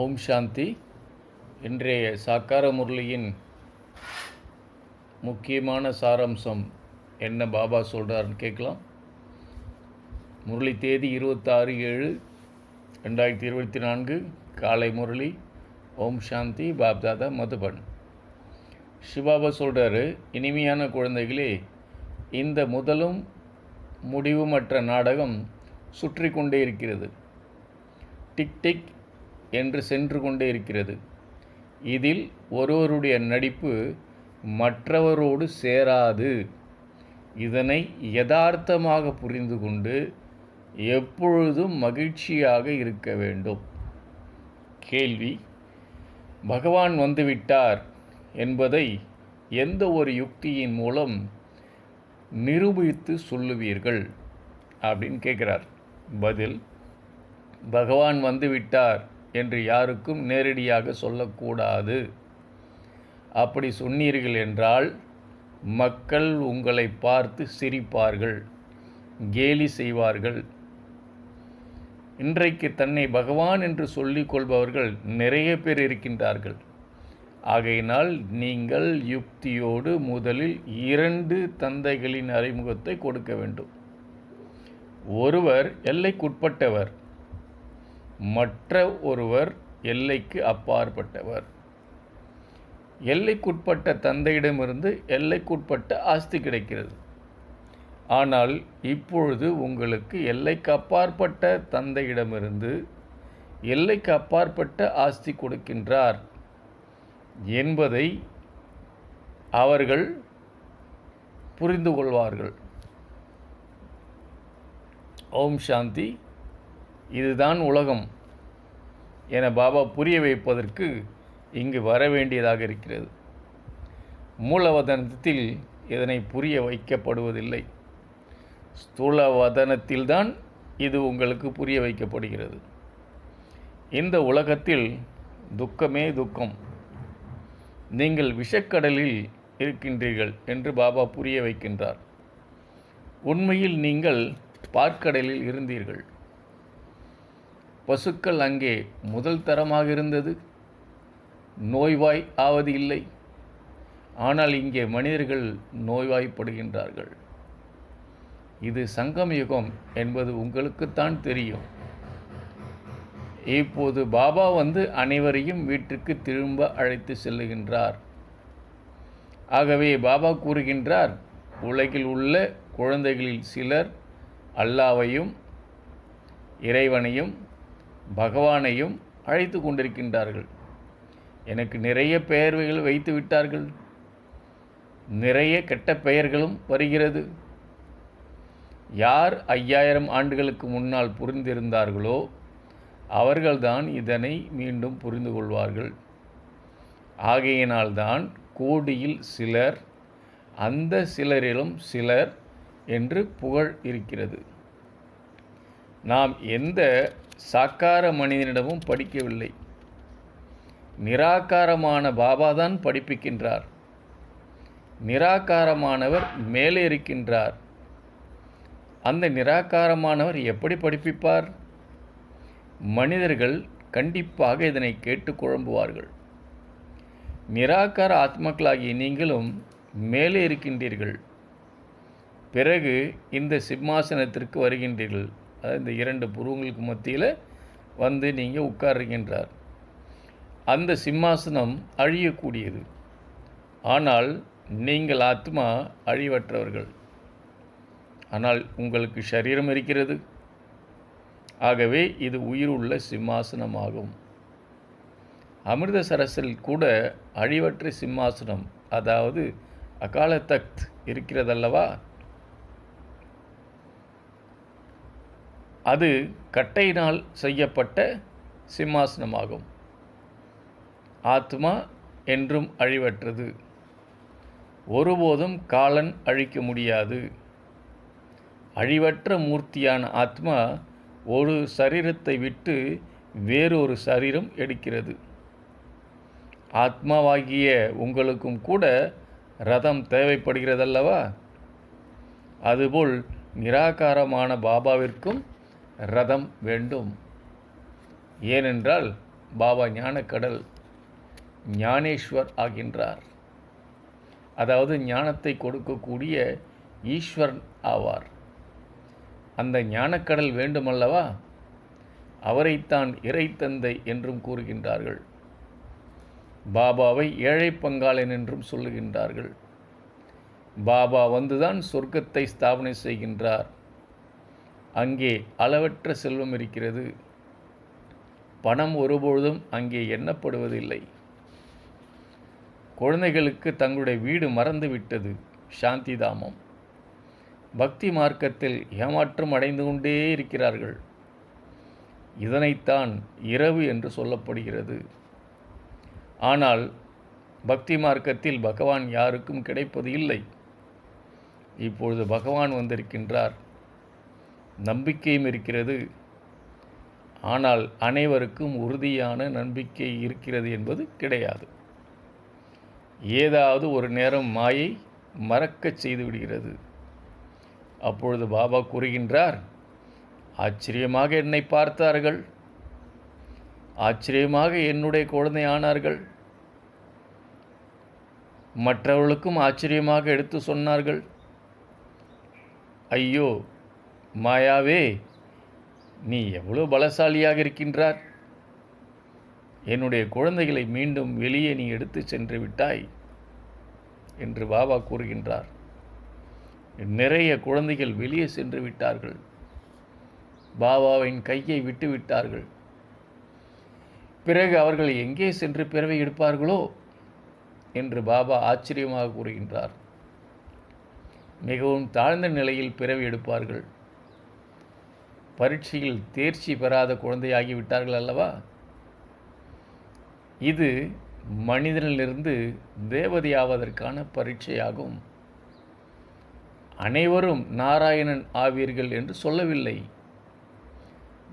ஓம் சாந்தி. இன்றைய சாக்கார முரளியின் முக்கியமான சாராம்சம் என்ன பாபா சொல்கிறாருன்னு கேட்கலாம். முரளி தேதி இருபத்தாறு ஏழு ரெண்டாயிரத்தி இருபத்தி நான்கு காலை முரளி ஓம் சாந்தி பாப்தாதா மதுபன். சிவாபா சொல்கிறாரு இனிமையான குழந்தைகளே இந்த முதலும் முடிவுமற்ற நாடகம் சுற்றி கொண்டே இருக்கிறது. டிக் டிக் என்று சென்று கொண்டே இருக்கிறது. இதில் ஒருவருடைய நடிப்பு மற்றவரோடு சேராது. இதனை யதார்த்தமாக புரிந்து கொண்டு எப்பொழுதும் மகிழ்ச்சியாக இருக்க வேண்டும். கேள்வி பகவான் வந்துவிட்டார் என்பதை எந்த ஒரு யுக்தியின் மூலம் நிரூபித்து சொல்லுவீர்கள்? அப்படின்னு கேட்குறார். பதில் பகவான் வந்துவிட்டார் என்று யாருக்கும் நேரடியாக சொல்லக்கூடாது. அப்படி சொன்னீர்கள் என்றால் மக்கள் உங்களை பார்த்து சிரிப்பார்கள் கேலி செய்வார்கள். இன்றைக்கு தன்னை பகவான் என்று சொல்லிக் கொள்பவர்கள் நிறைய பேர் இருக்கின்றார்கள். ஆகையினால் நீங்கள் யுக்தியோடு முதலில் இரண்டு தந்தைகளின் அறிமுகத்தை கொடுக்க வேண்டும். ஒருவர் எல்லைக்குட்பட்டவர் மற்ற ஒருவர் எல்லைக்கு அப்பாற்பட்டவர். எல்லைக்குட்பட்ட தந்தையிடமிருந்து எல்லைக்குட்பட்ட ஆஸ்தி கிடைக்கிறது. ஆனால் இப்பொழுது உங்களுக்கு எல்லைக்கு அப்பாற்பட்ட தந்தையிடமிருந்து எல்லைக்கு அப்பாற்பட்ட ஆஸ்தி கொடுக்கின்றார் என்பதை அவர்கள் புரிந்து கொள்வார்கள். ஓம் சாந்தி. இதுதான் உலகம் என பாபா புரிய வைப்பதற்கு இங்கு வர வேண்டியதாக இருக்கிறது. மூலவதனத்தில் இதனை புரிய வைக்கப்படுவதில்லை. ஸ்தூல வதனத்தில்தான் இது உங்களுக்கு புரிய வைக்கப்படுகிறது. இந்த உலகத்தில் துக்கமே துக்கம். நீங்கள் விஷக்கடலில் இருக்கின்றீர்கள் என்று பாபா புரிய வைக்கின்றார். உண்மையில் நீங்கள் பார்க்கடலில் இருந்தீர்கள். பசுக்கள் அங்கே முதல் தரமாக இருந்தது. நோய்வாய் ஆவது இல்லை. ஆனால் இங்கே மனிதர்கள் நோய்வாய்ப்படுகின்றார்கள். இது சங்கம் யுகம் என்பது உங்களுக்குத்தான் தெரியும். இப்போது பாபா வந்து அனைவரையும் வீட்டுக்கு திரும்ப அழைத்து செல்லுகின்றார். ஆகவே பாபா கூறுகின்றார் உலகில் உள்ள குழந்தைகளில் சிலர் அல்லாவையும் இறைவனையும் பகவானையும் அழைத்து கொண்டிருக்கின்றார்கள். எனக்கு நிறைய பெயர்கள் வைத்து விட்டார்கள். நிறைய கெட்ட பெயர்களும் வருகிறது. யார் ஐயாயிரம் ஆண்டுகளுக்கு முன்னால் புரிந்திருந்தார்களோ அவர்கள்தான் இதனை மீண்டும் புரிந்து கொள்வார்கள். ஆகையினால்தான் கோடியில் சிலர் அந்த சிலரிலும் சிலர் என்று புகழ் இருக்கிறது. நாம் எந்த சாக்கார மனிதனிடமும் படிக்கவில்லை. நிராகாரமான பாபா தான் படிப்பிக்கின்றார். நிராகாரமானவர் மேலே இருக்கின்றார். அந்த நிராகாரமானவர் எப்படி படிப்பிப்பார்? மனிதர்கள் கண்டிப்பாக இதனை கேட்டு குழம்புவார்கள். நிராகார ஆத்மக்களாகிய நீங்களும் மேலே இருக்கின்றீர்கள். பிறகு இந்த சிம்மாசனத்திற்கு வருகின்றீர்கள். அதாவது இந்த இரண்டு புருவங்களுக்கு மத்தியில் வந்து நீங்கள் உட்காருகின்றார். அந்த சிம்மாசனம் அழியக்கூடியது. ஆனால் நீங்கள் ஆத்மா அழிவற்றவர்கள். ஆனால் உங்களுக்கு சரீரம் இருக்கிறது. ஆகவே இது உயிருள்ள சிம்மாசனமாகும். அமிர்தசரஸில் கூட அழிவற்ற சிம்மாசனம் அதாவது அகால தக்த் இருக்கிறதல்லவா? அது கட்டையினால் செய்யப்பட்ட சிம்மாசனமாகும். ஆத்மா என்றும் அழிவற்றது. ஒருபோதும் காலன் அழிக்க முடியாது. அழிவற்ற மூர்த்தியான ஆத்மா ஒரு சரீரத்தை விட்டு வேறொரு சரீரம் எடுக்கிறது. ஆத்மாவாகிய உங்களுக்கும் கூட ரதம் தேவைப்படுகிறதல்லவா? அதுபோல் நிராகாரமான பாபாவிற்கும் ரதம் வேண்டும். ஏனென்றால் பாபா ஞானக்கடல் ஞானேஸ்வர் ஆகின்றார். அதாவது ஞானத்தை கொடுக்கக்கூடிய ஈஸ்வரன் ஆவார். அந்த ஞானக்கடல் வேண்டுமல்லவா? அவரைத்தான் இறைத்தந்தை என்றும் கூறுகின்றார்கள். பாபாவை ஏழை பங்காளன் என்றும் சொல்லுகின்றார்கள். பாபா வந்துதான் சொர்க்கத்தை ஸ்தாபனை செய்கின்றார். அங்கே அளவற்ற செல்வம் இருக்கிறது. பணம் ஒருபொழுதும் அங்கே எண்ணப்படுவதில்லை. குழந்தைகளுக்கு தங்களுடைய வீடு மறந்து விட்டது சாந்தி தாமம் பக்தி மார்க்கத்தில் ஏமாற்றம் அடைந்து கொண்டே இருக்கிறார்கள். இதனைத்தான் இரவு என்று சொல்லப்படுகிறது. ஆனால் பக்தி மார்க்கத்தில் பகவான் யாருக்கும் கிடைப்பது இல்லை. இப்பொழுது பகவான் வந்திருக்கின்றார். நம்பிக்கையும் இருக்கிறது. ஆனால் அனைவருக்கும் உறுதியான நம்பிக்கை இருக்கிறது என்பது கிடையாது. ஏதாவது ஒரு நேரம் மாயை மறக்கச் செய்து விடுகிறது அப்பொழுது பாபா கூறுகின்றார் ஆச்சரியமாக என்னை பார்த்தார்கள். ஆச்சரியமாக என்னுடைய குழந்தை ஆனார்கள். மற்றவர்களுக்கும் ஆச்சரியமாக எடுத்து சொன்னார்கள். ஐயோ மாயாவே நீ எவ்வளோ பலசாலியாக இருக்கின்றார்? என்னுடைய குழந்தைகளை மீண்டும் வெளியே நீ எடுத்து சென்று விட்டாய் என்று பாபா கூறுகின்றார். நிறைய குழந்தைகள் வெளியே சென்று விட்டார்கள். பாபாவின் கையை விட்டு விட்டார்கள். பிறகு அவர்கள் எங்கே சென்று பிறவை எடுப்பார்களோ என்று பாபா ஆச்சரியமாக கூறுகின்றார். மிகவும் தாழ்ந்த நிலையில் பிறவி எடுப்பார்கள். பரீட்சையில் தேர்ச்சி பெறாத குழந்தையாகி விட்டார்கள் அல்லவா? இது மனிதனிலிருந்து தேவதையாவதற்கான பரீட்சையாகும். அனைவரும் நாராயணன் ஆவீர்கள் என்று சொல்லவில்லை.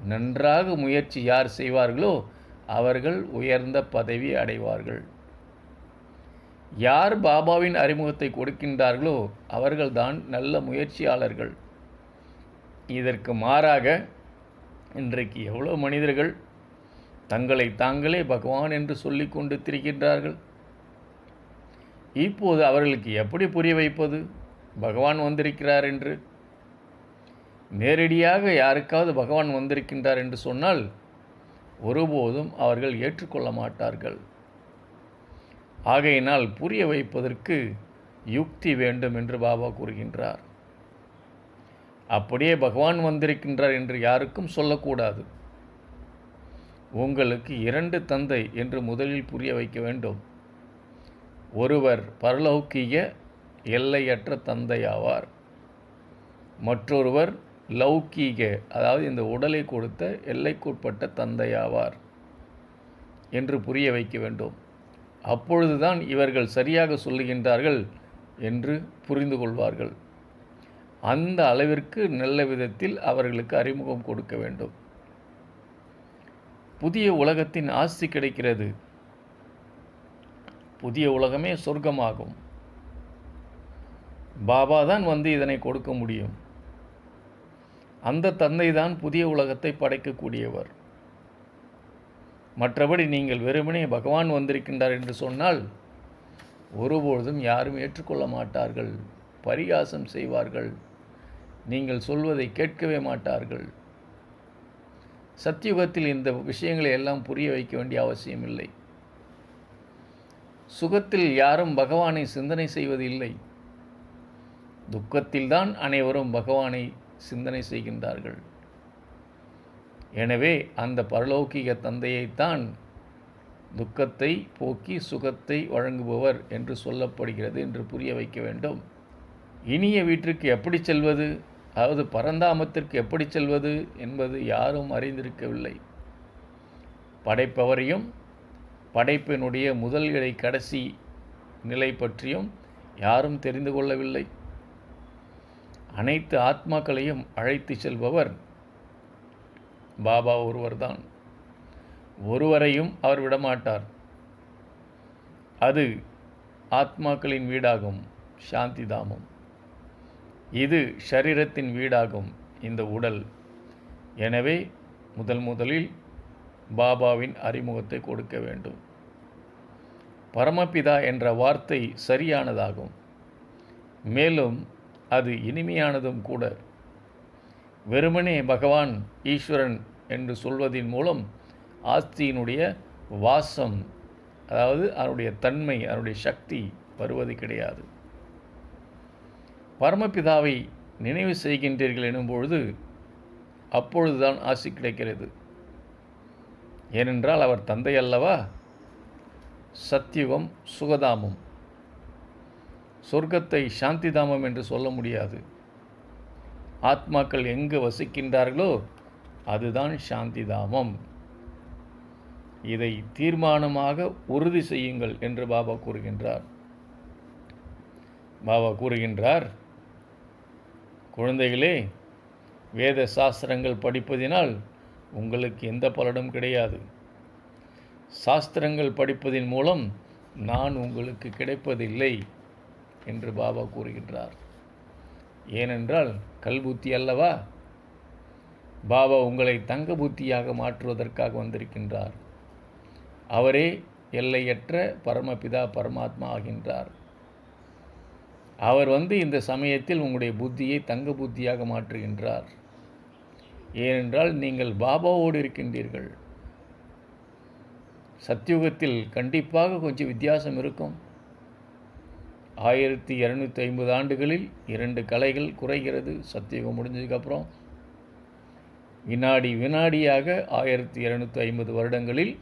நன்றாக முயற்சி யார் செய்வார்களோ அவர்கள் உயர்ந்த பதவி அடைவார்கள். யார் பாபாவின் அறிமுகத்தை கொடுக்கின்றார்களோ அவர்கள்தான் நல்ல முயற்சியாளர்கள். இதற்கு மாறாக இன்றைக்கு எவ்வளோ மனிதர்கள் தங்களை தாங்களே பகவான் என்று சொல்லி கொண்டு திரிகின்றார்கள் இப்போது அவர்களுக்கு எப்படி புரிய வைப்பது? பகவான் வந்திருக்கிறார் என்று. நேரடியாக யாருக்காவது பகவான் வந்திருக்கின்றார் என்று சொன்னால் ஒருபோதும் அவர்கள் ஏற்றுக்கொள்ள மாட்டார்கள். ஆகையினால் புரிய வைப்பதற்கு யுக்தி வேண்டும் என்று பாபா கூறுகின்றார். அப்படியே பகவான் வந்திருக்கின்றார் என்று யாருக்கும் சொல்லக்கூடாது. உங்களுக்கு இரண்டு தந்தை என்று முதலில் புரிய வைக்க வேண்டும். ஒருவர் பரலௌக்கிய எல்லையற்ற தந்தையாவார். மற்றொருவர் லௌகீக அதாவது இந்த உடலை கொடுத்த எல்லைக்குட்பட்ட தந்தையாவார் என்று புரிய வைக்க வேண்டும். அப்பொழுதுதான் இவர்கள் சரியாக சொல்லுகின்றார்கள் என்று புரிந்து கொள்வார்கள். அந்த அளவிற்கு நல்ல விதத்தில் அவர்களுக்கு அறிமுகம் கொடுக்க வேண்டும். புதிய உலகத்தின் ஆஸ்தி கிடைக்கிறது. புதிய உலகமே சொர்க்கமாகும். பாபா தான் வந்து இதனை கொடுக்க முடியும். அந்த தந்தை தான் புதிய உலகத்தை படைக்கக்கூடியவர். மற்றபடி நீங்கள் வெறுமனே பகவான் வந்திருக்கின்றார் என்று சொன்னால் ஒருபொழுதும் யாரும் ஏற்றுக்கொள்ள மாட்டார்கள். பரிகாசம் செய்வார்கள். நீங்கள் சொல்வதை கேட்கவே மாட்டார்கள். சத்தியுகத்தில் இந்த விஷயங்களை எல்லாம் புரிய வைக்க வேண்டிய அவசியமில்லை சுகத்தில் யாரும் பகவானை சிந்தனை செய்வது இல்லை. துக்கத்தில்தான் அனைவரும் பகவானை சிந்தனை செய்கின்றார்கள். எனவே அந்த பரலௌகிக தந்தையைத்தான் துக்கத்தை போக்கி சுகத்தை வழங்குபவர் என்று சொல்லப்படுகிறது என்று புரிய வைக்க வேண்டும். இனிய வீட்டிற்கு எப்படி செல்வது? அதாவது பரந்தாமத்திற்கு எப்படி செல்வது என்பது யாரும் அறிந்திருக்கவில்லை. படைப்பவரையும் படைப்பினுடைய முதல் இடை கடைசி நிலை பற்றியும் யாரும் தெரிந்து கொள்ளவில்லை. அனைத்து ஆத்மாக்களையும் அழைத்து செல்பவர் பாபா ஒருவர்தான். ஒருவரையும் அவர் விடமாட்டார். அது ஆத்மாக்களின் வீடாகும் சாந்தி தாமம். இது ஷரீரத்தின் வீடாகும் இந்த உடல். எனவே முதல் முதலில் பாபாவின் அறிமுகத்தை கொடுக்க வேண்டும். பரமபிதா என்ற வார்த்தை சரியானதாகும். மேலும் அது இனிமையானதும் கூட. வெறுமனே பகவான் ஈஸ்வரன் என்று சொல்வதின் மூலம் ஆஸ்தியினுடைய வாசம் அதாவது அதனுடைய தன்மை அதனுடைய சக்தி வருவது கிடையாது. பரமபிதாவை நினைவு செய்கின்றீர்கள் எனும்பொழுது அப்பொழுதுதான் ஆசி கிடைக்கிறது. ஏனென்றால் அவர் தந்தை அல்லவா? சத்தியுகம் சுகதாமம். சொர்க்கத்தை சாந்திதாமம் என்று சொல்ல முடியாது. ஆத்மாக்கள் எங்கு வசிக்கின்றார்களோ அதுதான் சாந்திதாமம். இதை தீர்மானமாக உறுதி செய்யுங்கள் என்று பாபா கூறுகின்றார். பாபா கூறுகின்றார் குழந்தைகளே வேத சாஸ்திரங்கள் படிப்பதினால் உங்களுக்கு எந்த பலனும் கிடையாது. சாஸ்திரங்கள் படிப்பதின் மூலம் நான் உங்களுக்கு கிடைப்பதில்லை என்று பாபா கூறுகின்றார். ஏனென்றால் கல்புத்தி அல்லவா? பாபா உங்களை தங்க புத்தியாக மாற்றுவதற்காக வந்திருக்கின்றார். அவரே எல்லையற்ற பரமபிதா பரமாத்மா ஆகின்றார். அவர் வந்து இந்த சமயத்தில் உங்களுடைய புத்தியை தங்க புத்தியாக மாற்றுகின்றார். ஏனென்றால் நீங்கள் பாபாவோடு இருக்கின்றீர்கள். சத்தியுகத்தில் கண்டிப்பாக கொஞ்சம் வித்தியாசம் இருக்கும். ஆயிரத்தி இரநூத்தி ஐம்பது ஆண்டுகளில் இரண்டு கலைகள் குறைகிறது. சத்தியுகம் முடிஞ்சதுக்கப்புறம் வினாடி வினாடியாக ஆயிரத்தி இரநூத்தி ஐம்பது வருடங்களில்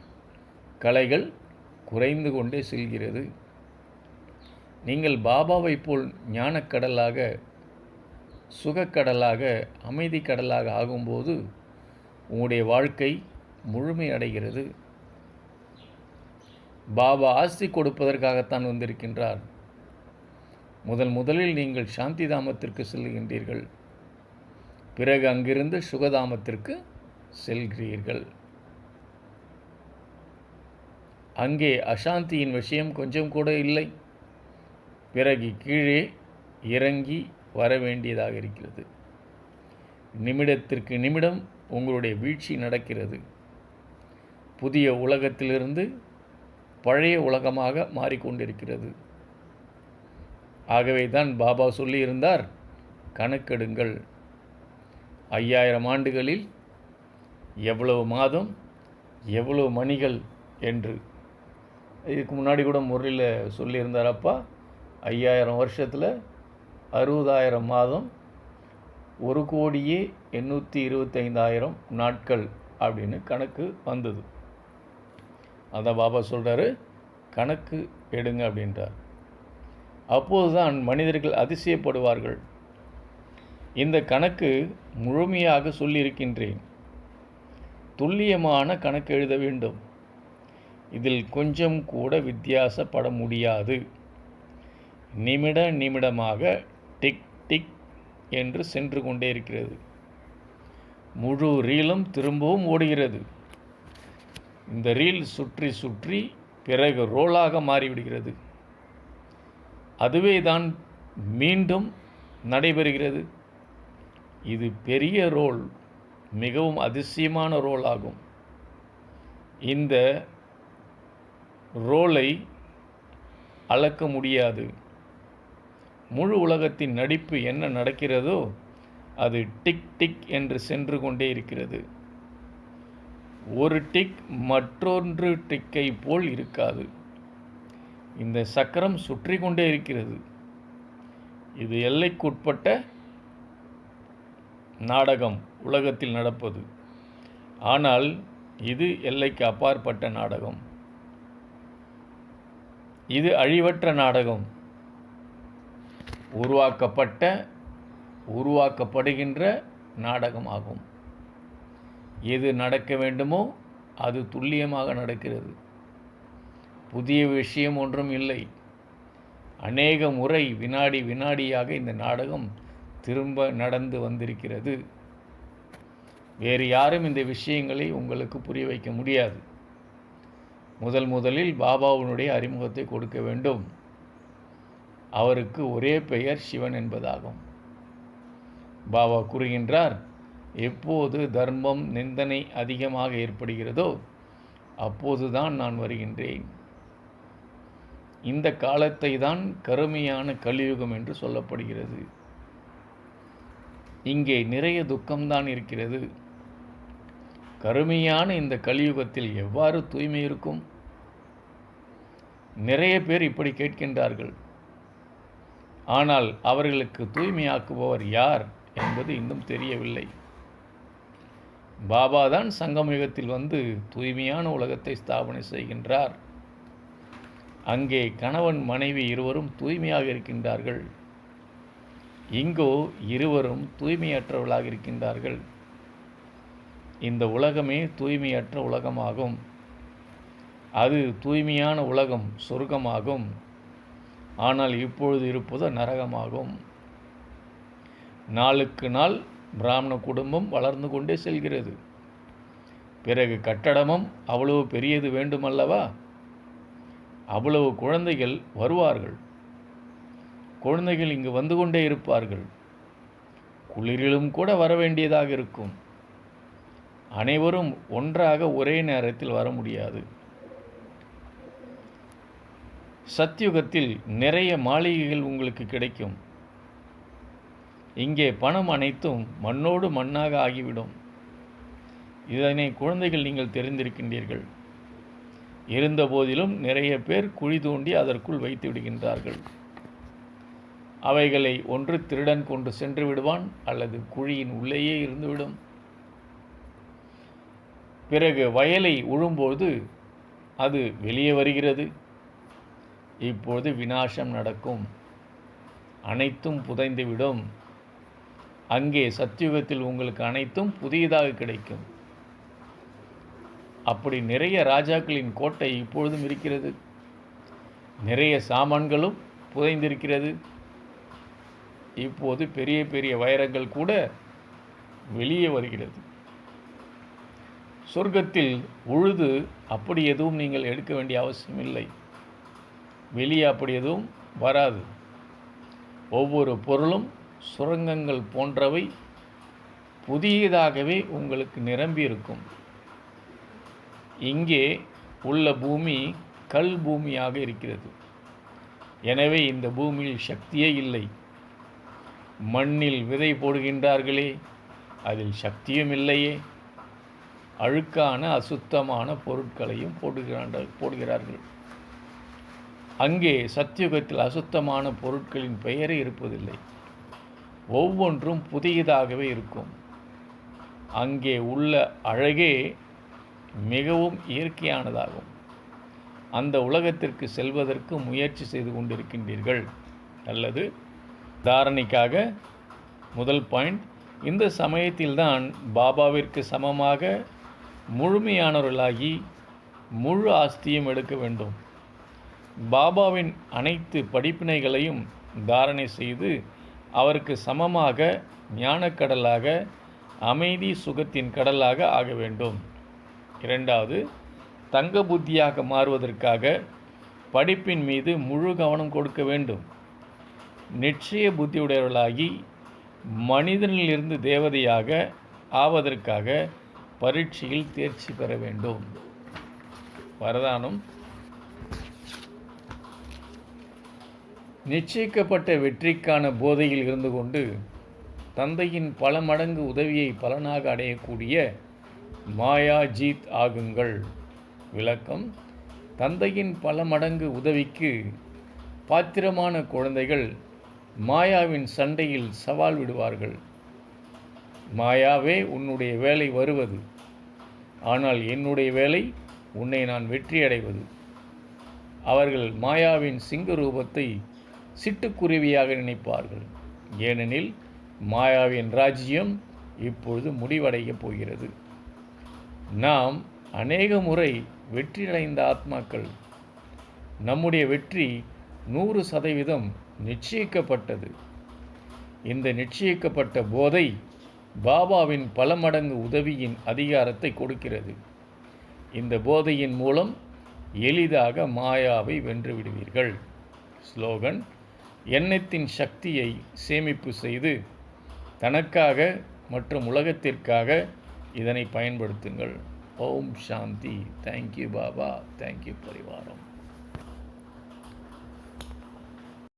கலைகள் குறைந்து கொண்டே செல்கிறது. நீங்கள் பாபாவை போல் ஞானக்கடலாக சுகக்கடலாக அமைதி கடலாக ஆகும்போது உங்களுடைய வாழ்க்கை முழுமை அடைகிறது. பாபா ஆஸ்தி கொடுப்பதற்காகத்தான் வந்திருக்கின்றார். முதல் முதலில் நீங்கள் சாந்தி தாமத்திற்கு செல்கின்றீர்கள். பிறகு அங்கிருந்து சுகதாமத்திற்கு செல்கிறீர்கள். அங்கே அசாந்தியின் விஷயம் கொஞ்சம் கூட இல்லை. பிறகு கீழே இறங்கி வர வேண்டியதாக இருக்கிறது. நிமிடத்திற்கு நிமிடம் உங்களுடைய வீழ்ச்சி நடக்கிறது. புதிய உலகத்திலிருந்து பழைய உலகமாக மாறிக்கொண்டிருக்கிறது. ஆகவே தான் பாபா சொல்லியிருந்தார் கணக்கெடுங்கள். ஐயாயிரம் ஆண்டுகளில் எவ்வளவு மாதம் எவ்வளவு மணிகள்? என்று. இதுக்கு முன்னாடி கூட முறையில் சொல்லியிருந்தார் அப்பா ஐயாயிரம் வருஷத்தில் அறுபதாயிரம் மாதம் ஒரு கோடியே எண்ணூற்றி இருபத்தைந்தாயிரம் நாட்கள் அப்படின்னு கணக்கு வந்தது. அதான் பாபா சொல்கிறாரு கணக்கு எடுங்க அப்படின்றார். அப்போதுதான் மனிதர்கள் அதிசயப்படுவார்கள். இந்த கணக்கு முழுமையாக சொல்லியிருக்கின்றேன். துல்லியமான கணக்கு எழுத வேண்டும். இதில் கொஞ்சம் கூட வித்தியாசப்பட முடியாது. நிமிட நிமிடமாக டிக் டிக் என்று சென்று கொண்டே இருக்கிறது. முழு ரீலும் திரும்பவும் ஓடுகிறது. இந்த ரீல் சுற்றி சுற்றி பிறகு ரோலாக மாறிவிடுகிறது. அதுவே தான் மீண்டும் நடைபெறுகிறது. இது பெரிய ரோல் மிகவும் அதிசயமான ரோல் ஆகும். இந்த ரோலை அளக்க முடியாது. முழு உலகத்தின் நடிப்பு என்ன நடக்கிறதோ அது டிக் டிக் என்று சென்று கொண்டே இருக்கிறது. ஒரு டிக் மற்றொன்று டிக்கை போல் இருக்காது. இந்த சக்கரம் சுற்றி கொண்டே இருக்கிறது. இது எல்லைக்குட்பட்ட நாடகம் உலகத்தில் நடப்பது. ஆனால் இது எல்லைக்கு அப்பாற்பட்ட நாடகம். இது அழிவற்ற நாடகம். உருவாக்கப்பட்ட உருவாக்கப்படுகின்ற நாடகமாகும். எது நடக்க வேண்டுமோ அது துல்லியமாக நடக்கிறது. புதிய விஷயம் ஒன்றும் இல்லை. அநேக முறை வினாடி வினாடியாக இந்த நாடகம் திரும்ப நடந்து வந்திருக்கிறது. வேறு யாரும் இந்த விஷயங்களை உங்களுக்கு புரிய வைக்க முடியாது. முதல் முதலில் பாபாவுனுடைய அறிமுகத்தை கொடுக்க வேண்டும். அவருக்கு ஒரே பெயர் சிவன் என்பதாகும். பாபா கூறுகின்றார் எப்போது தர்மம் நிந்தனை அதிகமாக ஏற்படுகிறதோ அப்போதுதான் நான் வருகின்றேன். இந்த காலத்தை தான் கருமையான கலியுகம் என்று சொல்லப்படுகிறது. இங்கே நிறைய துக்கம்தான் இருக்கிறது. கருமையான இந்த கலியுகத்தில் எவ்வாறு தூய்மை இருக்கும்? நிறைய பேர் இப்படி கேட்கின்றார்கள். ஆனால் அவர்களுக்கு தூய்மையாக்குபவர் யார் என்பது இன்னும் தெரியவில்லை. பாபா தான் சங்கமயுகத்தில் வந்து தூய்மையான உலகத்தை ஸ்தாபனை செய்கின்றார். அங்கே கணவன் மனைவி இருவரும் தூய்மையாக இருக்கின்றார்கள். இங்கோ இருவரும் தூய்மையற்றவர்களாக இருக்கின்றார்கள். இந்த உலகமே தூய்மையற்ற உலகமாகும். அது தூய்மையான உலகம் சொர்க்கமாகும். ஆனால் இப்பொழுது இருப்பது நரகமாகும். நாளுக்கு நாள் பிராமண குடும்பம் வளர்ந்து கொண்டே செல்கிறது. பிறகு கட்டடமும் அவ்வளவு பெரியது வேண்டுமல்லவா? அவ்வளவு குழந்தைகள் வருவார்கள். குழந்தைகள் இங்கு வந்து கொண்டே இருப்பார்கள். குளிரிலும் கூட வர வேண்டியதாக இருக்கும். அனைவரும் ஒன்றாக ஒரே நேரத்தில் வர முடியாது. சத்யுகத்தில் நிறைய மாளிகைகள் உங்களுக்கு கிடைக்கும். இங்கே பணம் அனைத்தும் மண்ணோடு மண்ணாக ஆகிவிடும். இதனை குழந்தைகள் நீங்கள் தெரிந்திருக்கின்றீர்கள். இருந்தபோதிலும் நிறைய பேர் குழி தோண்டி அதற்குள் வைத்து விடுகின்றார்கள். அவைகளை ஒன்று திருடன் கொண்டு சென்று விடுவான் அல்லது குழியின் உள்ளேயே இருந்துவிடும் பிறகு வயலை உழும்போது அது வெளியே வருகிறது. இப்போது வினாசம் நடக்கும். அனைத்தும் புதைந்துவிடும். அங்கே சத்தியுகத்தில் உங்களுக்கு அனைத்தும் புதியதாக கிடைக்கும். அப்படி நிறைய ராஜாக்களின் கோட்டை இப்பொழுதும் இருக்கிறது. நிறைய சாமான்களும் புதைந்திருக்கிறது. இப்போது பெரிய பெரிய வைரங்கள் கூட வெளியே வருகிறது. சொர்க்கத்தில் உழுது அப்படி எதுவும் நீங்கள் எடுக்க வேண்டிய அவசியம் இல்லை. வெளியே அப்படி எதுவும் வராது. ஒவ்வொரு பொருளும் சுரங்கங்கள் போன்றவை புதியதாகவே உங்களுக்கு நிரம்பி இருக்கும். இங்கே உள்ள பூமி கல் பூமியாக இருக்கிறது. எனவே இந்த பூமியில் சக்தியே இல்லை. மண்ணில் விதை போடுகின்றார்களே அதில் சக்தியும் இல்லையே. அழுக்கான அசுத்தமான பொருட்களையும் போடுகிறார்கள் போடுகிறார்கள். அங்கே சத்தியுகத்தில் அசுத்தமான பொருட்களின் பெயரே இருப்பதில்லை. ஒவ்வொன்றும் புதியதாகவே இருக்கும். அங்கே உள்ள அழகே மிகவும் இயற்கையானதாகும். அந்த உலகத்திற்கு செல்வதற்கு முயற்சி செய்து கொண்டிருக்கின்றீர்கள். அல்லது தாரணைக்காக முதல் பாயிண்ட் இந்த சமயத்தில்தான் பாபாவிற்கு சமமாக முழுமையானவர்களாகி முழு ஆஸ்தியும் எடுக்க வேண்டும். பாபாவின் அனைத்து படிப்பினைகளையும் தாரணை செய்து அவருக்கு சமமாக ஞானக்கடலாக அமைதி சுகத்தின் கடலாக ஆக வேண்டும். இரண்டாவது தங்க புத்தியாக மாறுவதற்காக படிப்பின் மீது முழு கவனம் கொடுக்க வேண்டும். நிச்சய புத்தியுடையவர்களாகி மனிதனிலிருந்து தேவதையாக ஆவதற்காக பரீட்சையில் தேர்ச்சி பெற வேண்டும். வரதானம் நிச்சயிக்கப்பட்ட வெற்றிக்கான போதையில் இருந்து கொண்டு தந்தையின் பல மடங்கு உதவியை பலனாக அடையக்கூடிய மாயாஜீத் ஆகுங்கள். விளக்கம் தந்தையின் பல மடங்கு உதவிக்கு பாத்திரமான குழந்தைகள் மாயாவின் சண்டையில் சவால் விடுவார்கள். மாயாவே உன்னுடைய வேலை வருவது. ஆனால் என்னுடைய வேலை உன்னை நான் வெற்றியடைவது. அவர்கள் மாயாவின் சிங்க ரூபத்தை சிட்டுக்குருவியாக நினைப்பார்கள். ஏனெனில் மாயாவின் ராஜ்யம் இப்பொழுது முடிவடையப் போகிறது. நாம் அநேக முறை வெற்றியடைந்த ஆத்மாக்கள். நம்முடைய வெற்றி நூறு சதவீதம் நிச்சயிக்கப்பட்டது. இந்த நிச்சயிக்கப்பட்ட போதை பாபாவின் பல மடங்கு உதவியின் அதிகாரத்தை கொடுக்கிறது. இந்த போதையின் மூலம் எளிதாக மாயாவை வென்று விடுவீர்கள். ஸ்லோகன் எண்ணத்தின் சக்தியை சேமிப்பு செய்து தனக்காக மற்றும் உலகத்திற்காக இதனை பயன்படுத்துங்கள். ஓம் சாந்தி. Thank you Baba thank you பரிவாரம்.